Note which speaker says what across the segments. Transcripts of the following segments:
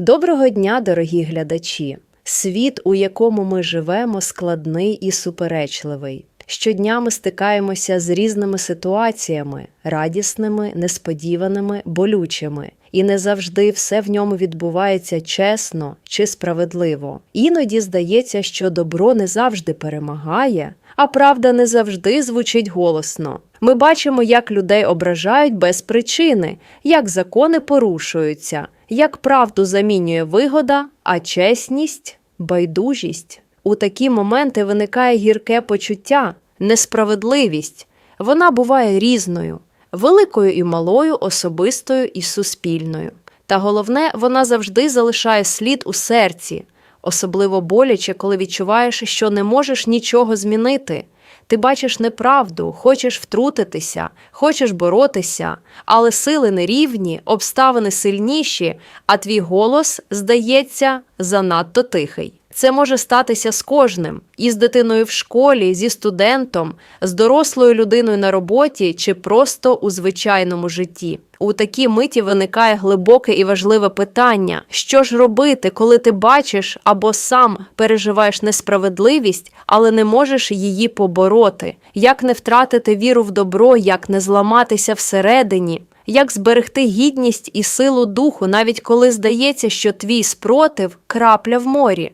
Speaker 1: Доброго дня, дорогі глядачі! Світ, у якому ми живемо, складний і суперечливий. Щодня ми стикаємося з різними ситуаціями радісними, несподіваними, болючими, і не завжди все в ньому відбувається чесно чи справедливо. Іноді здається, що добро не завжди перемагає, а правда не завжди звучить голосно. Ми бачимо, як людей ображають без причини, як закони порушуються, як правду замінює вигода, а чесність байдужість. У такі моменти виникає гірке почуття, несправедливість. Вона буває різною, великою і малою, особистою і суспільною. Та головне, вона завжди залишає слід у серці, особливо боляче, коли відчуваєш, що не можеш нічого змінити. Ти бачиш неправду, хочеш втрутитися, хочеш боротися, але сили нерівні, обставини сильніші, а твій голос, здається, занадто тихий. Це може статися з кожним із дитиною в школі, зі студентом, з дорослою людиною на роботі чи просто у звичайному житті. У такій миті виникає глибоке і важливе питання: що ж робити, коли ти бачиш або сам переживаєш несправедливість, але не можеш її побороти? Як не втратити віру в добро, як не зламатися всередині? Як зберегти гідність і силу духу, навіть коли здається, що твій спротив крапля в морі?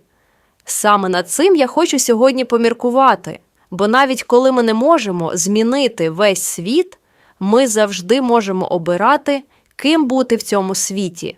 Speaker 1: Саме над цим я хочу сьогодні поміркувати, бо навіть коли ми не можемо змінити весь світ, ми завжди можемо обирати, ким бути в цьому світі.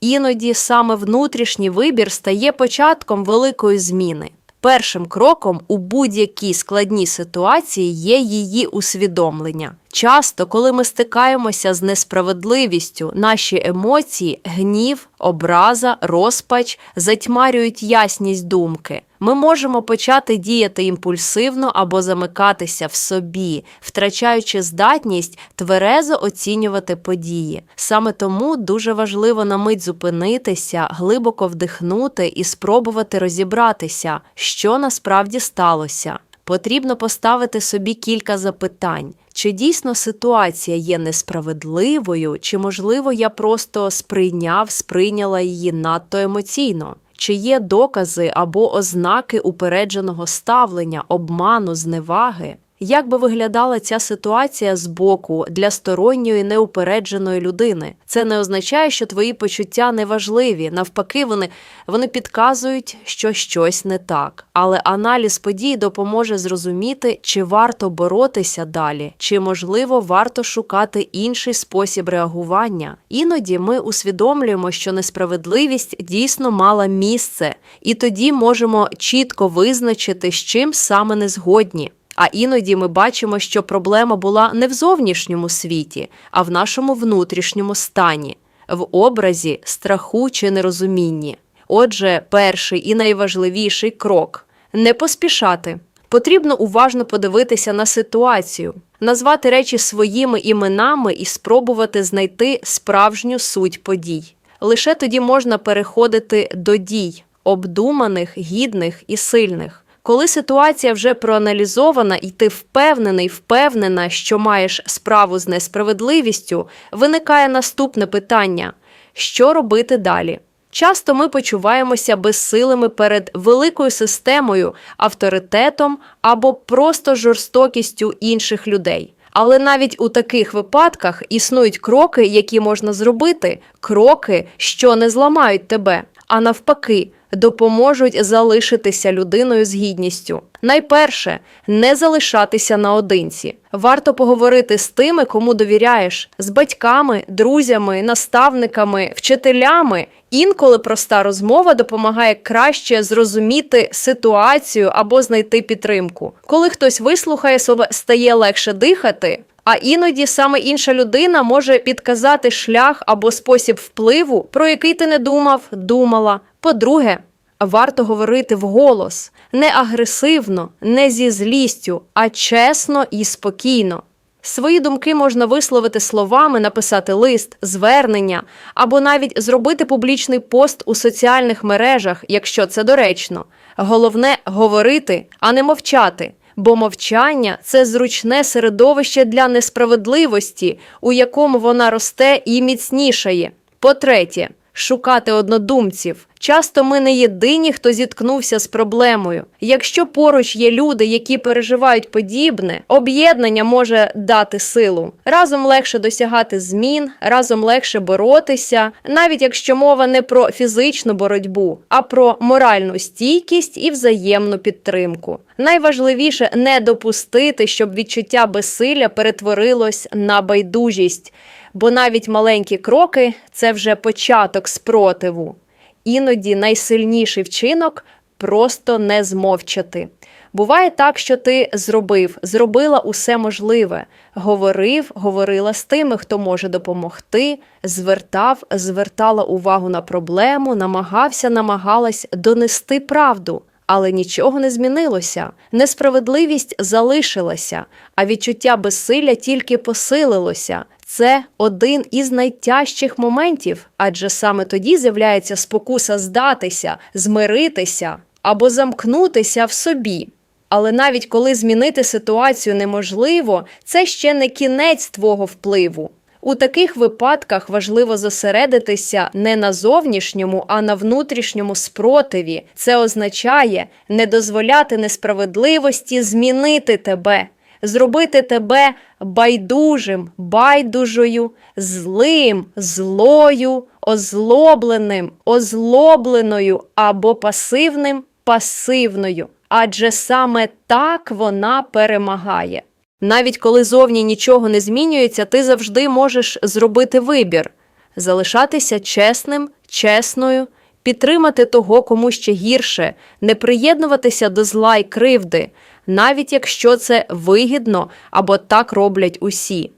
Speaker 1: Іноді саме внутрішній вибір стає початком великої зміни. Першим кроком у будь-якій складній ситуації є її усвідомлення. Часто, коли ми стикаємося з несправедливістю, наші емоції, гнів, образа, розпач затьмарюють ясність думки. Ми можемо почати діяти імпульсивно або замикатися в собі, втрачаючи здатність тверезо оцінювати події. Саме тому дуже важливо на мить зупинитися, глибоко вдихнути і спробувати розібратися, що насправді сталося. Потрібно поставити собі кілька запитань. Чи дійсно ситуація є несправедливою, чи, можливо, я просто сприйняв, сприйняла її надто емоційно? Чи є докази або ознаки упередженого ставлення, обману, зневаги? Як би виглядала ця ситуація з боку для сторонньої неупередженої людини? Це не означає, що твої почуття неважливі. Навпаки, вони, вони підказують, що щось не так. Але аналіз подій допоможе зрозуміти, чи варто боротися далі, чи можливо варто шукати інший спосіб реагування. Іноді ми усвідомлюємо, що несправедливість дійсно мала місце, і тоді можемо чітко визначити, з чим саме не згодні. А іноді ми бачимо, що проблема була не в зовнішньому світі, а в нашому внутрішньому стані, в образі, страху чи нерозумінні. Отже, перший і найважливіший крок не поспішати. Потрібно уважно подивитися на ситуацію, назвати речі своїми іменами і спробувати знайти справжню суть подій. Лише тоді можна переходити до дій, обдуманих, гідних і сильних. Коли ситуація вже проаналізована, і ти впевнений, впевнена, що маєш справу з несправедливістю, виникає наступне питання: що робити далі? Часто ми почуваємося безсилими перед великою системою, авторитетом або просто жорстокістю інших людей. Але навіть у таких випадках існують кроки, які можна зробити, кроки, що не зламають тебе, а навпаки, допоможуть залишитися людиною з гідністю. Найперше не залишатися наодинці. Варто поговорити з тими, кому довіряєш, з батьками, друзями, наставниками, вчителями. Інколи проста розмова допомагає краще зрозуміти ситуацію або знайти підтримку. Коли хтось вислухає себе, стає легше дихати. А іноді саме інша людина може підказати шлях або спосіб впливу, про який ти не думав, думала. По-друге, варто говорити вголос, не агресивно, не зі злістю, а чесно і спокійно. Свої думки можна висловити словами, написати лист, звернення або навіть зробити публічний пост у соціальних мережах, якщо це доречно. Головне говорити, а не мовчати. Бо мовчання це зручне середовище для несправедливості, у якому вона росте і міцнішає. По-третє, шукати однодумців. Часто ми не єдині, хто зіткнувся з проблемою. Якщо поруч є люди, які переживають подібне, об'єднання може дати силу. Разом легше досягати змін, разом легше боротися, навіть якщо мова не про фізичну боротьбу, а про моральну стійкість і взаємну підтримку. Найважливіше не допустити, щоб відчуття безсилля перетворилось на байдужість, бо навіть маленькі кроки це вже початок спротиву. Іноді найсильніший вчинок просто не змовчати. Буває так, що ти зробив, зробила усе можливе, говорив, говорила з тими, хто може допомогти, звертав, звертала увагу на проблему, намагався, намагалась донести правду. Але нічого не змінилося. Несправедливість залишилася, а відчуття безсилля тільки посилилося. Це один із найтяжчих моментів, адже саме тоді з'являється спокуса здатися, змиритися або замкнутися в собі. Але навіть коли змінити ситуацію неможливо, це ще не кінець твого впливу. У таких випадках важливо зосередитися не на зовнішньому, а на внутрішньому спротиві. Це означає не дозволяти несправедливості змінити тебе, зробити тебе байдужим, байдужою, злим, злою, озлобленим, озлобленою або пасивним, пасивною. Адже саме так вона перемагає. Навіть коли зовні нічого не змінюється, ти завжди можеш зробити вибір, залишатися чесним, чесною, підтримати того, кому ще гірше, не приєднуватися до зла й кривди, навіть якщо це вигідно або так роблять усі.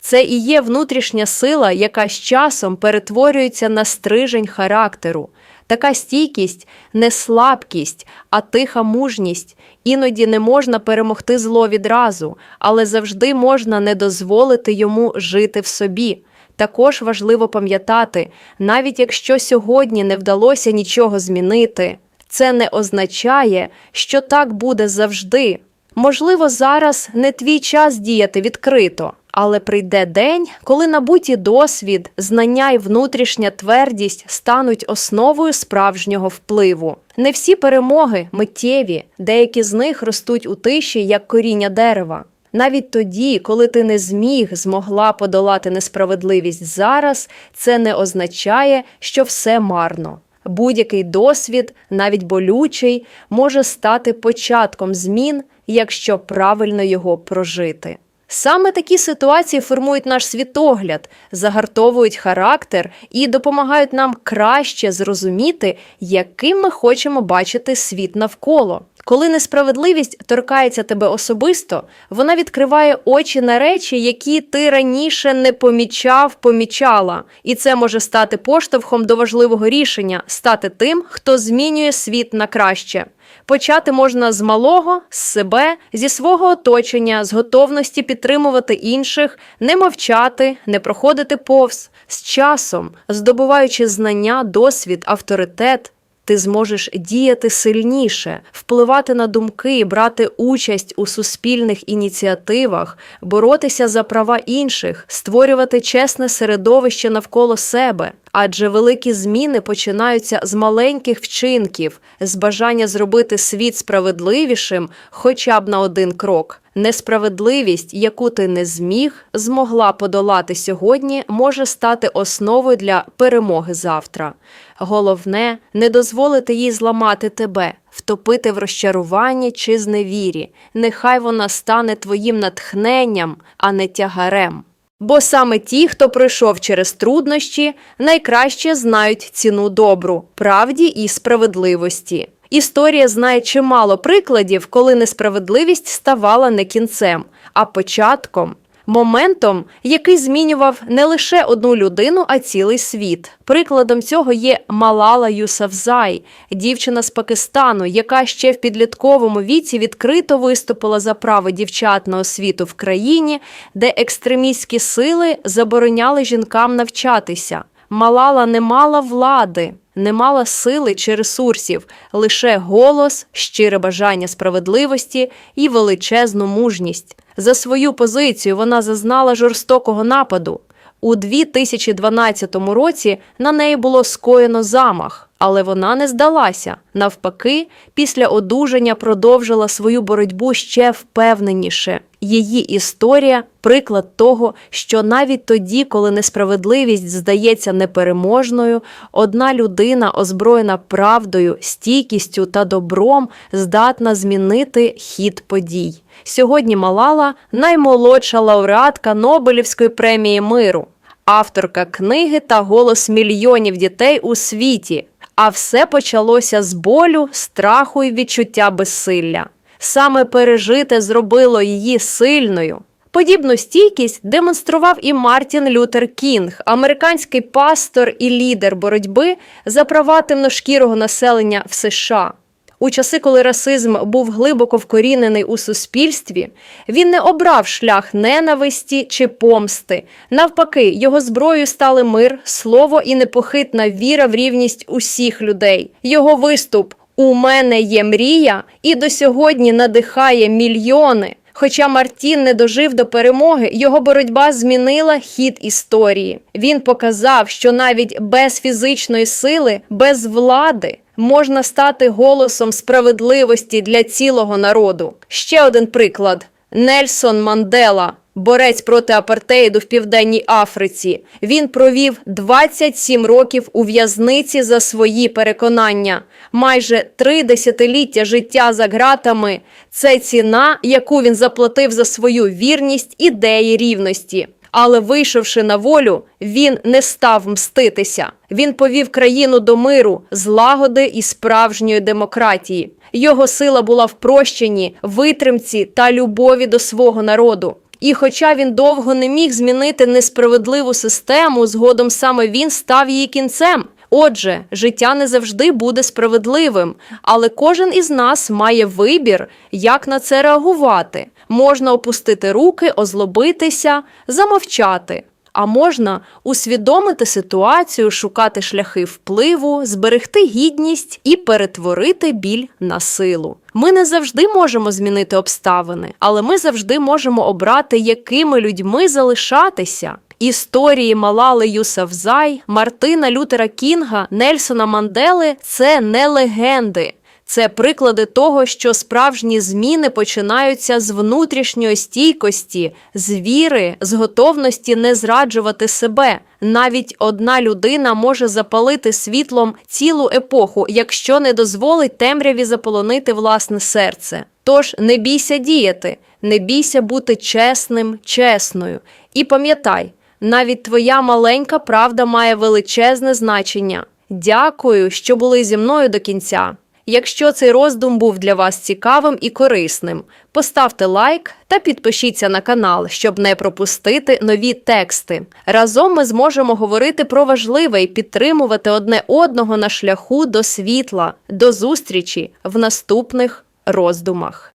Speaker 1: Це і є внутрішня сила, яка з часом перетворюється на стрижень характеру. Така стійкість не слабкість, а тиха мужність. Іноді не можна перемогти зло відразу, але завжди можна не дозволити йому жити в собі. Також важливо пам'ятати, навіть якщо сьогодні не вдалося нічого змінити, це не означає, що так буде завжди. Можливо, зараз не твій час діяти відкрито, але прийде день, коли набуті досвід, знання і внутрішня твердість стануть основою справжнього впливу. Не всі перемоги миттєві, деякі з них ростуть у тиші, як коріння дерева. Навіть тоді, коли ти не зміг, змогла подолати несправедливість зараз, це не означає, що все марно. Будь-який досвід, навіть болючий, може стати початком змін, якщо правильно його прожити. Саме такі ситуації формують наш світогляд, загартовують характер і допомагають нам краще зрозуміти, яким ми хочемо бачити світ навколо. Коли несправедливість торкається тебе особисто, вона відкриває очі на речі, які ти раніше не помічав, помічала, і це може стати поштовхом до важливого рішення стати тим, хто змінює світ на краще. Почати можна з малого, з себе, зі свого оточення, з готовності підтримувати інших, не мовчати, не проходити повз. З часом, здобуваючи знання, досвід, авторитет, ти зможеш діяти сильніше, впливати на думки, брати участь у суспільних ініціативах, боротися за права інших, створювати чесне середовище навколо себе. Адже великі зміни починаються з маленьких вчинків, з бажання зробити світ справедливішим хоча б на один крок. Несправедливість, яку ти не зміг, змогла подолати сьогодні, може стати основою для перемоги завтра. Головне не дозволити їй зламати тебе, втопити в розчаруванні чи зневірі. Нехай вона стане твоїм натхненням, а не тягарем. Бо саме ті, хто пройшов через труднощі, найкраще знають ціну добру, правді і справедливості. Історія знає чимало прикладів, коли несправедливість ставала не кінцем, а початком, моментом, який змінював не лише одну людину, а цілий світ. Прикладом цього є Малала Юсавзай, дівчина з Пакистану, яка ще в підлітковому віці відкрито виступила за право дівчат на освіту в країні, де екстремістські сили забороняли жінкам навчатися. Малала не мала влади, не мала сили чи ресурсів, лише голос, щире бажання справедливості і величезну мужність. За свою позицію вона зазнала жорстокого нападу. У 2012 році на неї було скоєно замах, але вона не здалася. Навпаки, після одужання продовжила свою боротьбу ще впевненіше. Її історія приклад того, що навіть тоді, коли несправедливість здається непереможною, одна людина, озброєна правдою, стійкістю та добром, здатна змінити хід подій. Сьогодні Малала наймолодша лауреатка Нобелівської премії миру, авторка книги та голос мільйонів дітей у світі. А все почалося з болю, страху і відчуття безсилля. Саме пережите зробило її сильною. Подібну стійкість демонстрував і Мартін Лютер Кінг, американський пастор і лідер боротьби за права темношкірого населення в США. У часи, коли расизм був глибоко вкорінений у суспільстві, він не обрав шлях ненависті чи помсти. Навпаки, його зброєю стали мир, слово і непохитна віра в рівність усіх людей. Його виступ У мене є мрія і до сьогодні надихає мільйони. Хоча Мартін не дожив до перемоги, його боротьба змінила хід історії. Він показав, що навіть без фізичної сили, без влади можна стати голосом справедливості для цілого народу. Ще один приклад: Нельсон Мандела. Борець проти апартеїду в Південній Африці. Він провів 27 років у в'язниці за свої переконання. Майже три десятиліття життя за ґратами це ціна, яку він заплатив за свою вірність ідеї рівності. Але вийшовши на волю, він не став мститися. Він повів країну до миру, злагоди і справжньої демократії. Його сила була в прощенні, витримці та любові до свого народу. І хоча він довго не міг змінити несправедливу систему, згодом саме він став її кінцем. Отже, життя не завжди буде справедливим, але кожен із нас має вибір, як на це реагувати. Можна опустити руки, озлобитися, замовчати. А можна усвідомити ситуацію, шукати шляхи впливу, зберегти гідність і перетворити біль на силу. Ми не завжди можемо змінити обставини, але ми завжди можемо обрати, якими людьми залишатися. Історії Малали Юсафзай, Мартина Лютера Кінга, Нельсона Мандели це не легенди. Це приклади того, що справжні зміни починаються з внутрішньої стійкості, з віри, з готовності не зраджувати себе. Навіть одна людина може запалити світлом цілу епоху, якщо не дозволить темряві заполонити власне серце. Тож не бійся діяти, не бійся бути чесним, чесною. І пам'ятай, навіть твоя маленька правда має величезне значення. Дякую, що були зі мною до кінця. Якщо цей роздум був для вас цікавим і корисним, поставте лайк та підпишіться на канал, щоб не пропустити нові тексти. Разом ми зможемо говорити про важливе і підтримувати одне одного на шляху до світла. До зустрічі в наступних роздумах.